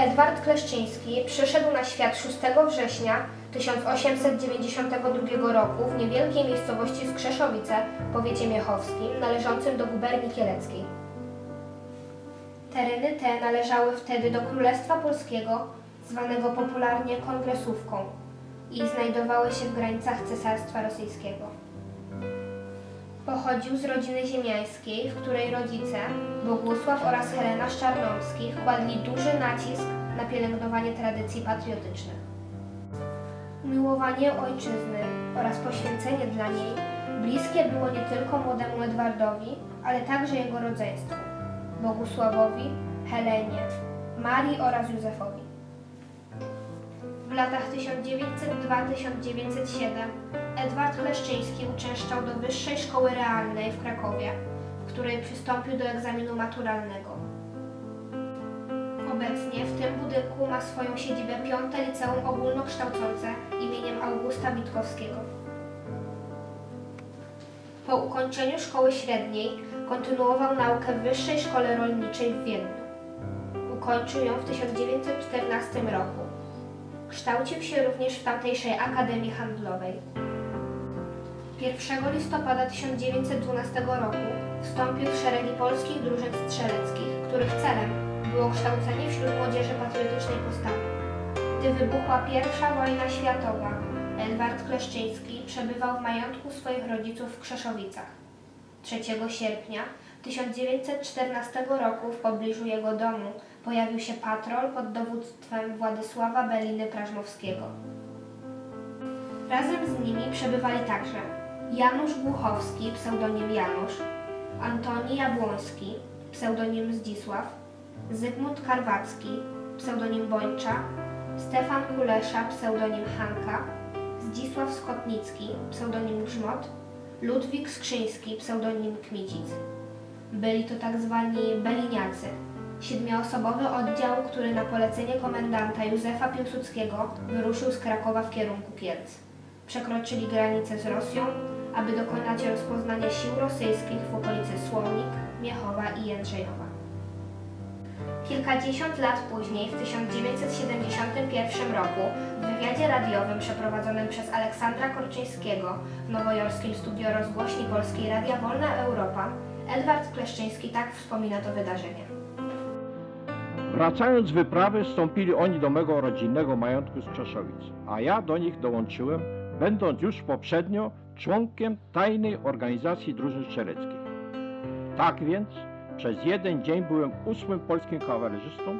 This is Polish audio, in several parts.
Edward Kleszczyński przyszedł na świat 6 września 1892 roku w niewielkiej miejscowości Skrzeszowice, powiecie miechowskim, należącym do guberni kieleckiej. Tereny te należały wtedy do Królestwa Polskiego, zwanego popularnie Kongresówką i znajdowały się w granicach Cesarstwa Rosyjskiego. Pochodził z rodziny ziemiańskiej, w której rodzice, Bogusław oraz Helena Szczarnomskich, kładli duży nacisk na pielęgnowanie tradycji patriotycznych. Miłowanie ojczyzny oraz poświęcenie dla niej bliskie było nie tylko młodemu Edwardowi, ale także jego rodzeństwu Bogusławowi, Helenie, Marii oraz Józefowi. W latach 1902-1907 Edward Kleszczyński uczęszczał do Wyższej Szkoły Realnej w Krakowie, w której przystąpił do egzaminu maturalnego. Obecnie w tym budynku ma swoją siedzibę Piąte Liceum Ogólnokształcące imieniem Augusta Witkowskiego. Po ukończeniu szkoły średniej kontynuował naukę w Wyższej Szkole Rolniczej w Wiedniu. Ukończył ją w 1914 roku. Kształcił się również w tamtejszej Akademii Handlowej. 1 listopada 1912 roku wstąpił w szeregi polskich drużyn strzeleckich, których celem było kształcenie wśród młodzieży patriotycznej postawy. Gdy wybuchła I wojna światowa, Edward Kleszczyński przebywał w majątku swoich rodziców w Krzeszowicach. 3 sierpnia 1914 roku w pobliżu jego domu pojawił się patrol pod dowództwem Władysława Beliny Prażmowskiego. Razem z nimi przebywali także Janusz Głuchowski, pseudonim Janusz, Antoni Jabłoński, pseudonim Zdzisław, Zygmunt Karwacki, pseudonim Bończa, Stefan Kulesza, pseudonim Hanka, Zdzisław Skotnicki, pseudonim Grzmot, Ludwik Skrzyński, pseudonim Kmicic. Byli to tak zwani Beliniacy, siedmioosobowy oddział, który na polecenie komendanta Józefa Piłsudskiego wyruszył z Krakowa w kierunku Kielc. Przekroczyli granicę z Rosją, aby dokonać rozpoznania sił rosyjskich w okolicy Słomnik, Miechowa i Jędrzejowa. Kilkadziesiąt lat później, w 1971 roku, w wywiadzie radiowym przeprowadzonym przez Aleksandra Korczyńskiego w nowojorskim studio rozgłośni Polskiej Radia Wolna Europa, Edward Kleszczyński tak wspomina to wydarzenie. Wracając z wyprawy, wstąpili oni do mego rodzinnego majątku z Krzeszowic, a ja do nich dołączyłem, będąc już poprzednio członkiem tajnej organizacji drużyn strzeleckich. Tak więc przez jeden dzień byłem ósmym polskim kawalerzystą,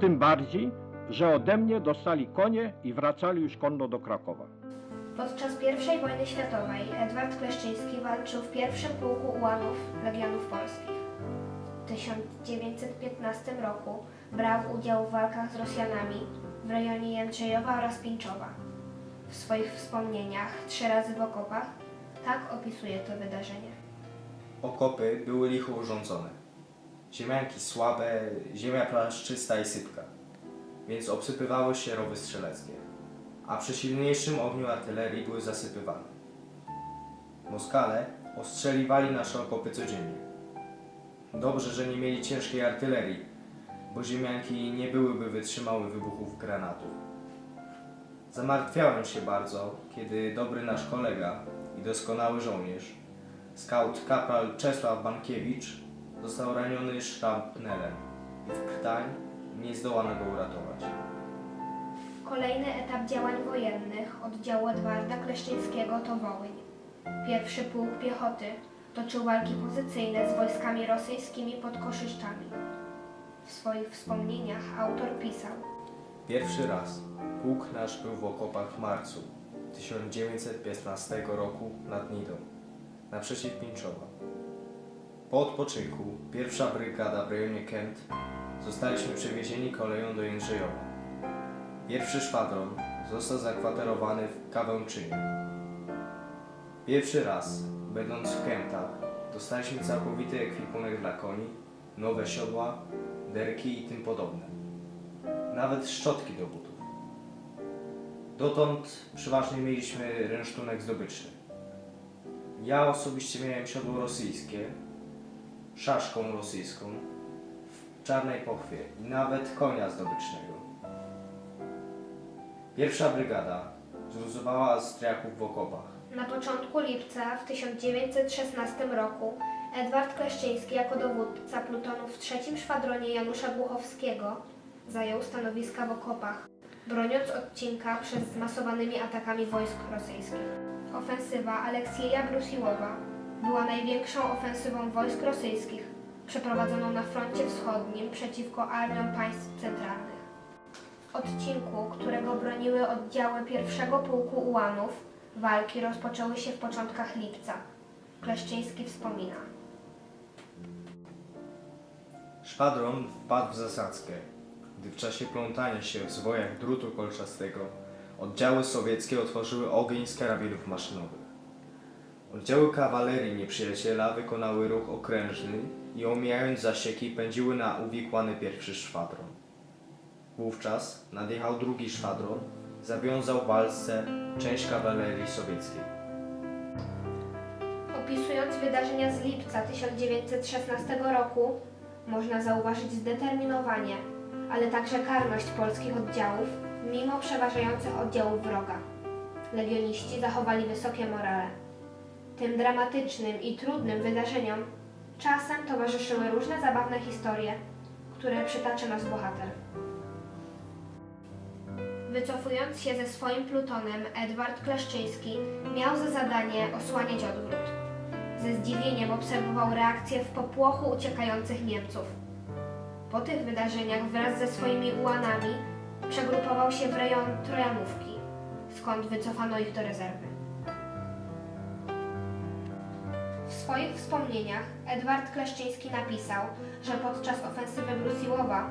tym bardziej, że ode mnie dostali konie i wracali już konno do Krakowa. Podczas I wojny światowej Edward Kleszczyński walczył w pierwszym pułku ułanów Legionów Polskich. W 1915 roku brał udział w walkach z Rosjanami w rejonie Jędrzejowa oraz Pińczowa. W swoich wspomnieniach Trzy razy w okopach tak opisuje to wydarzenie. Okopy były licho urządzone. Ziemianki słabe, ziemia plaszczysta i sypka, więc obsypywały się rowy strzeleckie, a przy silniejszym ogniu artylerii były zasypywane. Moskale ostrzeliwali nasze okopy codziennie. Dobrze, że nie mieli ciężkiej artylerii, bo ziemianki nie byłyby wytrzymały wybuchów granatów. Zamartwiałem się bardzo, kiedy dobry nasz kolega i doskonały żołnierz, Scout kapral Czesław Bankiewicz został raniony szrapnelem i w krtań nie zdołano go uratować. Kolejny etap działań wojennych oddziału Edwarda Kleszczyńskiego to Wołyń. Pierwszy pułk piechoty toczył walki pozycyjne z wojskami rosyjskimi pod Koszyszczami. W swoich wspomnieniach autor pisał Pierwszy raz pułk nasz był w okopach w marcu 1915 roku nad Nidą, naprzeciw Pińczowa. Po odpoczynku pierwsza brygada w rejonie Kent zostaliśmy przewiezieni koleją do Jędrzejowa. Pierwszy szwadron został zakwaterowany w Kawęczynie. Pierwszy raz, będąc w Kętach, dostaliśmy całkowity ekwipunek dla koni, nowe siodła, derki i tym podobne. Nawet szczotki do butów. Dotąd przeważnie mieliśmy rynsztunek zdobyczny. Ja osobiście miałem siodło rosyjskie, szaszką rosyjską, czarnej pochwie i nawet konia zdobycznego. Pierwsza brygada zluzowała Austriaków w okopach. Na początku lipca w 1916 roku Edward Kleszczyński jako dowódca plutonu w trzecim szwadronie Janusza Głuchowskiego zajął stanowiska w okopach, broniąc odcinka przed zmasowanymi atakami wojsk rosyjskich. Ofensywa Aleksieja Brusiłowa była największą ofensywą wojsk rosyjskich przeprowadzoną na froncie wschodnim przeciwko armiom państw centralnych. W odcinku, którego broniły oddziały pierwszego pułku ułanów, walki rozpoczęły się w początkach lipca. Kleszczyński wspomina. Szwadron wpadł w zasadzkę, gdy w czasie plątania się w zwojach drutu kolczastego oddziały sowieckie otworzyły ogień z karabinów maszynowych. Oddziały kawalerii nieprzyjaciela wykonały ruch okrężny i omijając zasieki pędziły na uwikłany pierwszy szwadron. Wówczas nadjechał drugi szwadron, zawiązał walce część kawalerii sowieckiej. Opisując wydarzenia z lipca 1916 roku, można zauważyć zdeterminowanie, ale także karność polskich oddziałów, mimo przeważających oddziałów wroga. Legioniści zachowali wysokie morale. Tym dramatycznym i trudnym wydarzeniom czasem towarzyszyły różne zabawne historie, które przytaczy nas bohater. Wycofując się ze swoim plutonem, Edward Kleszczyński miał za zadanie osłaniać odwrót. Ze zdziwieniem obserwował reakcję w popłochu uciekających Niemców. Po tych wydarzeniach wraz ze swoimi ułanami przegrupował się w rejon Trojanówki, skąd wycofano ich do rezerwy. W swoich wspomnieniach Edward Kleszczyński napisał, że podczas ofensywy Brusiłowa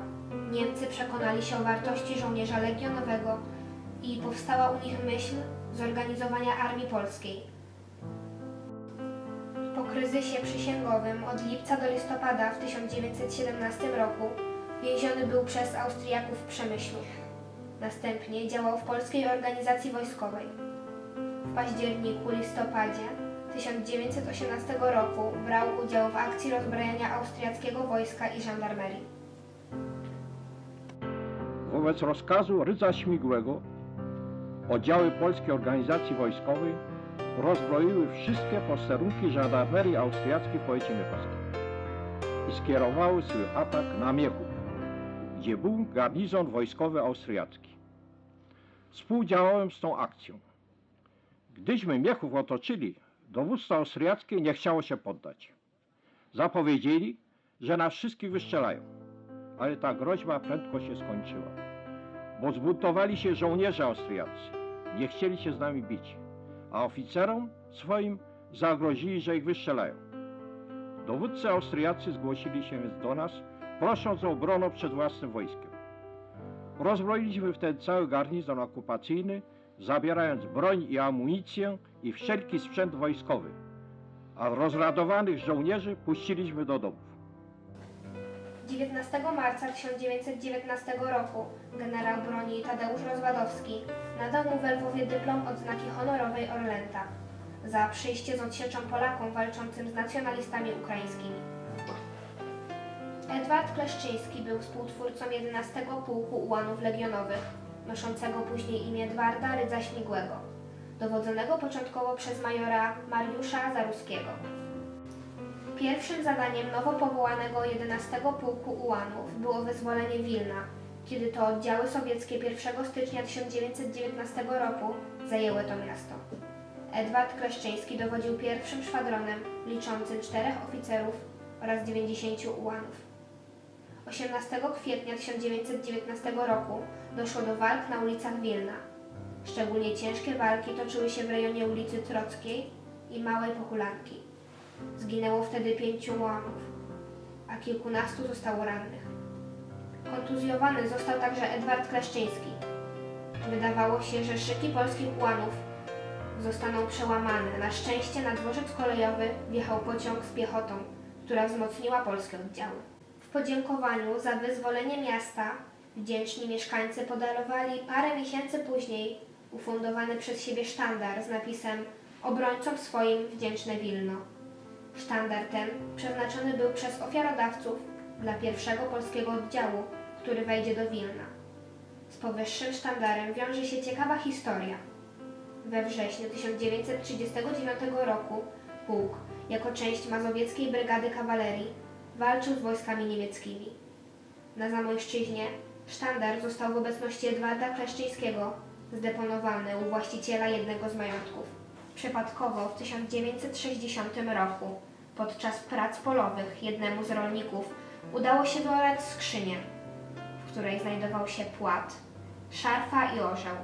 Niemcy przekonali się o wartości żołnierza legionowego i powstała u nich myśl zorganizowania armii polskiej. Kryzysie przysięgowym od lipca do listopada w 1917 roku więziony był przez Austriaków w Przemyślu. Następnie działał w Polskiej Organizacji Wojskowej. W październiku-listopadzie 1918 roku brał udział w akcji rozbrajania austriackiego wojska i żandarmerii. Wobec rozkazu Rydza Śmigłego oddziały Polskiej Organizacji Wojskowej rozbroiły wszystkie posterunki żandarmerii austriackiej w powiecie miechowskim i skierowały swój atak na Miechów, gdzie był garnizon wojskowy austriacki. Współdziałałem z tą akcją. Gdyśmy Miechów otoczyli, dowództwo austriackie nie chciało się poddać. Zapowiedzieli, że nas wszystkich wystrzelają, ale ta groźba prędko się skończyła bo zbuntowali się żołnierze austriaccy. Nie chcieli się z nami bić, a oficerom swoim zagrozili, że ich wystrzelają. Dowódcy austriacy zgłosili się więc do nas, prosząc o obronę przed własnym wojskiem. Rozbroiliśmy wtedy cały garnizon okupacyjny, zabierając broń i amunicję i wszelki sprzęt wojskowy, a rozradowanych żołnierzy puściliśmy do domów. 19 marca 1919 roku generał broni Tadeusz Rozwadowski nadał mu w Lwowie dyplom odznaki honorowej Orlęta za przyjście z odsieczą Polakom walczącym z nacjonalistami ukraińskimi. Edward Kleszczyński był współtwórcą 11 Pułku Ułanów Legionowych, noszącego później imię Edwarda Rydza Śmigłego, dowodzonego początkowo przez majora Mariusza Zaruskiego. Pierwszym zadaniem nowo powołanego 11 Pułku Ułanów było wyzwolenie Wilna, kiedy to oddziały sowieckie 1 stycznia 1919 roku zajęły to miasto. Edward Kleszczyński dowodził pierwszym szwadronem liczącym czterech oficerów oraz 90 ułanów. 18 kwietnia 1919 roku doszło do walk na ulicach Wilna. Szczególnie ciężkie walki toczyły się w rejonie ulicy Trockiej i Małej Pochulanki. Zginęło wtedy pięciu ułanów, a kilkunastu zostało rannych. Kontuzjowany został także Edward Kleszczyński. Wydawało się, że szyki polskich ułanów zostaną przełamane. Na szczęście na dworzec kolejowy wjechał pociąg z piechotą, która wzmocniła polskie oddziały. W podziękowaniu za wyzwolenie miasta wdzięczni mieszkańcy podarowali parę miesięcy później ufundowany przez siebie sztandar z napisem Obrońcom swoim wdzięczne Wilno. Sztandar ten przeznaczony był przez ofiarodawców dla pierwszego polskiego oddziału, który wejdzie do Wilna. Z powyższym sztandarem wiąże się ciekawa historia. We wrześniu 1939 roku pułk, jako część mazowieckiej brygady kawalerii, walczył z wojskami niemieckimi. Na Zamojszczyźnie sztandar został w obecności Edwarda Kleszczyńskiego zdeponowany u właściciela jednego z majątków. Przypadkowo w 1960 roku, podczas prac polowych jednemu z rolników, udało się wyorać skrzynię, w której znajdował się płat, szarfa i orzeł.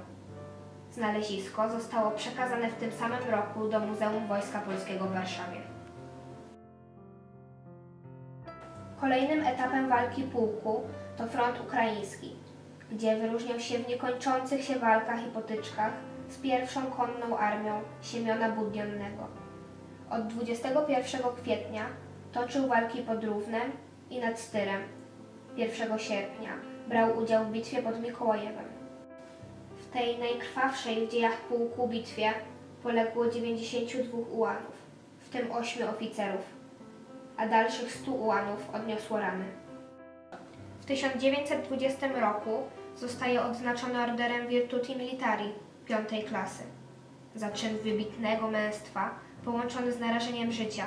Znalezisko zostało przekazane w tym samym roku do Muzeum Wojska Polskiego w Warszawie. Kolejnym etapem walki pułku to front ukraiński, gdzie wyróżniał się w niekończących się walkach i potyczkach z pierwszą konną armią Siemiona Budionnego. Od 21 kwietnia toczył walki pod Równem i nad Styrem. 1 sierpnia brał udział w bitwie pod Mikołajewem. W tej najkrwawszej w dziejach pułku bitwie poległo 92 ułanów, w tym 8 oficerów, a dalszych 100 ułanów odniosło rany. W 1920 roku zostaje odznaczony orderem Virtuti Militari piątej klasy za czyn wybitnego męstwa połączony z narażeniem życia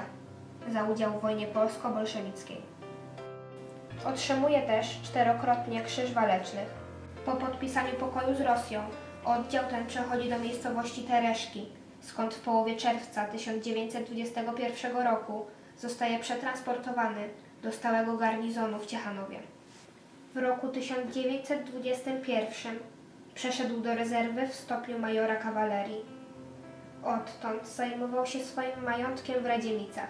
za udział w wojnie polsko-bolszewickiej. Otrzymuje też czterokrotnie Krzyż Walecznych. Po podpisaniu pokoju z Rosją oddział ten przechodzi do miejscowości Tereszki, skąd w połowie czerwca 1921 roku zostaje przetransportowany do stałego garnizonu w Ciechanowie. W roku 1921 przeszedł do rezerwy w stopniu majora kawalerii. Odtąd zajmował się swoim majątkiem w Radziemicach.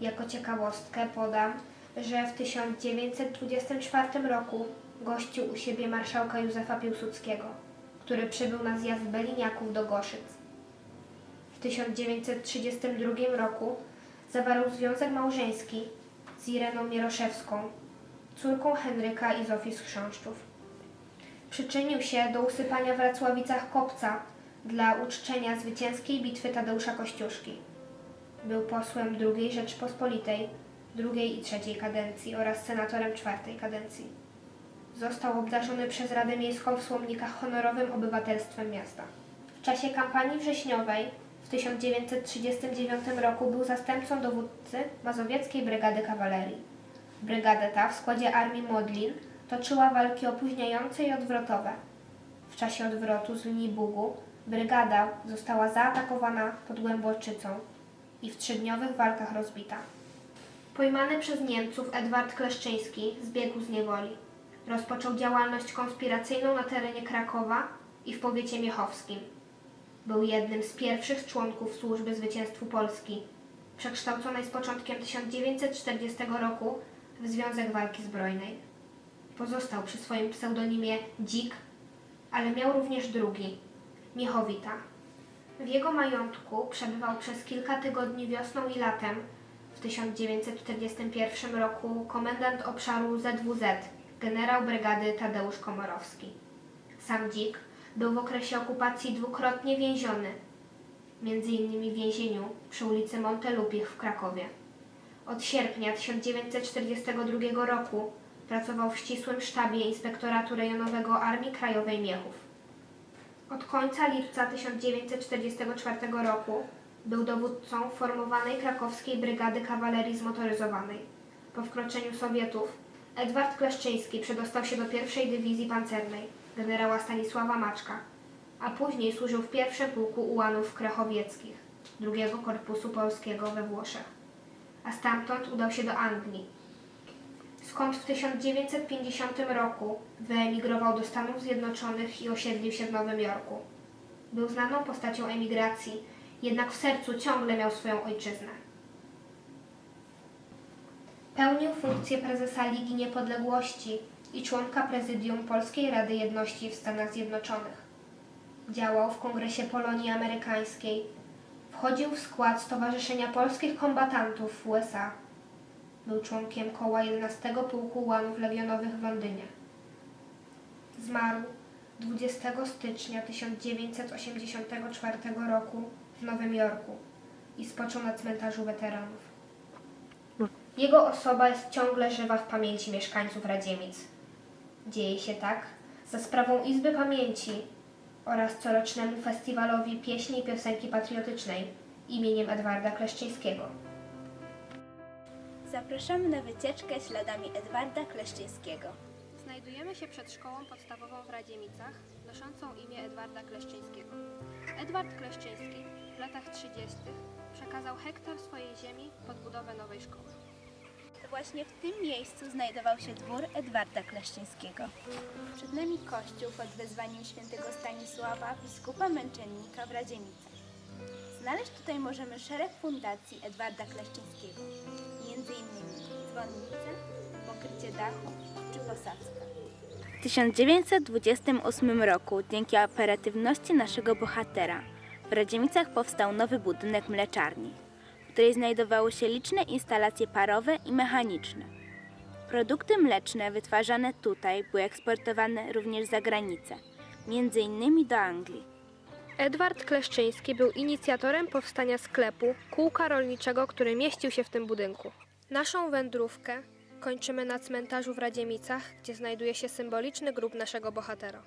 Jako ciekawostkę podam, że w 1924 roku gościł u siebie marszałka Józefa Piłsudskiego, który przybył na zjazd Beliniaków do Goszyc. W 1932 roku zawarł związek małżeński z Ireną Mieroszewską, córką Henryka i Zofii z Chrząszczów. Przyczynił się do usypania w Racławicach kopca dla uczczenia zwycięskiej bitwy Tadeusza Kościuszki. Był posłem II Rzeczypospolitej, drugiej i trzeciej kadencji oraz senatorem czwartej kadencji. Został obdarzony przez Radę Miejską w Słomnikach honorowym obywatelstwem miasta. W czasie kampanii wrześniowej w 1939 roku był zastępcą dowódcy Mazowieckiej Brygady Kawalerii. Brygada ta w składzie Armii Modlin toczyła walki opóźniające i odwrotowe. W czasie odwrotu z linii Bugu brygada została zaatakowana pod Głęboczycą i w trzydniowych walkach rozbita. Pojmany przez Niemców Edward Kleszczyński zbiegł z niewoli. Rozpoczął działalność konspiracyjną na terenie Krakowa i w powiecie miechowskim. Był jednym z pierwszych członków Służby Zwycięstwu Polski, przekształconej z początkiem 1940 roku w Związek Walki Zbrojnej. Pozostał przy swoim pseudonimie Dzik, ale miał również drugi, Miechowita. W jego majątku przebywał przez kilka tygodni wiosną i latem w 1941 roku komendant obszaru ZWZ, generał brygady Tadeusz Komorowski. Sam Dzik był w okresie okupacji dwukrotnie więziony, między innymi w więzieniu przy ulicy Montelupich w Krakowie. Od sierpnia 1942 roku pracował w ścisłym sztabie Inspektoratu Rejonowego Armii Krajowej Miechów. Od końca lipca 1944 roku był dowódcą formowanej krakowskiej Brygady Kawalerii Zmotoryzowanej. Po wkroczeniu Sowietów Edward Kleszczyński przedostał się do pierwszej dywizji pancernej generała Stanisława Maczka, a później służył w pierwszym pułku ułanów krechowieckich drugiego Korpusu Polskiego we Włoszech, a stamtąd udał się do Anglii, skąd w 1950 roku wyemigrował do Stanów Zjednoczonych i osiedlił się w Nowym Jorku. Był znaną postacią emigracji, jednak w sercu ciągle miał swoją ojczyznę. Pełnił funkcję prezesa Ligi Niepodległości i członka prezydium Polskiej Rady Jedności w Stanach Zjednoczonych. Działał w Kongresie Polonii Amerykańskiej. Wchodził w skład Stowarzyszenia Polskich Kombatantów w USA. Był członkiem koła 11 Pułku Ułanów Legionowych w Londynie. Zmarł 20 stycznia 1984 roku w Nowym Jorku i spoczął na cmentarzu weteranów. Jego osoba jest ciągle żywa w pamięci mieszkańców Radziemic. Dzieje się tak za sprawą Izby Pamięci oraz corocznemu festiwalowi pieśni i piosenki patriotycznej imieniem Edwarda Kleszczyńskiego. Zapraszamy na wycieczkę śladami Edwarda Kleszczyńskiego. Znajdujemy się przed szkołą podstawową w Radziemicach, noszącą imię Edwarda Kleszczyńskiego. Edward Kleszczyński w latach 30. przekazał hektar swojej ziemi pod budowę nowej szkoły. Właśnie w tym miejscu znajdował się dwór Edwarda Kleszczyńskiego. Przed nami kościół pod wezwaniem świętego Stanisława, biskupa męczennika w Radziemicach. Znaleźć tutaj możemy szereg fundacji Edwarda Kleszczyńskiego, między innymi dzwonnicę, pokrycie dachu czy posadzka. W 1928 roku dzięki operatywności naszego bohatera w Radziemicach powstał nowy budynek mleczarni, w której znajdowały się liczne instalacje parowe i mechaniczne. Produkty mleczne wytwarzane tutaj były eksportowane również za granicę, między innymi do Anglii. Edward Kleszczyński był inicjatorem powstania sklepu kółka rolniczego, który mieścił się w tym budynku. Naszą wędrówkę kończymy na cmentarzu w Radziemicach, gdzie znajduje się symboliczny grób naszego bohatera.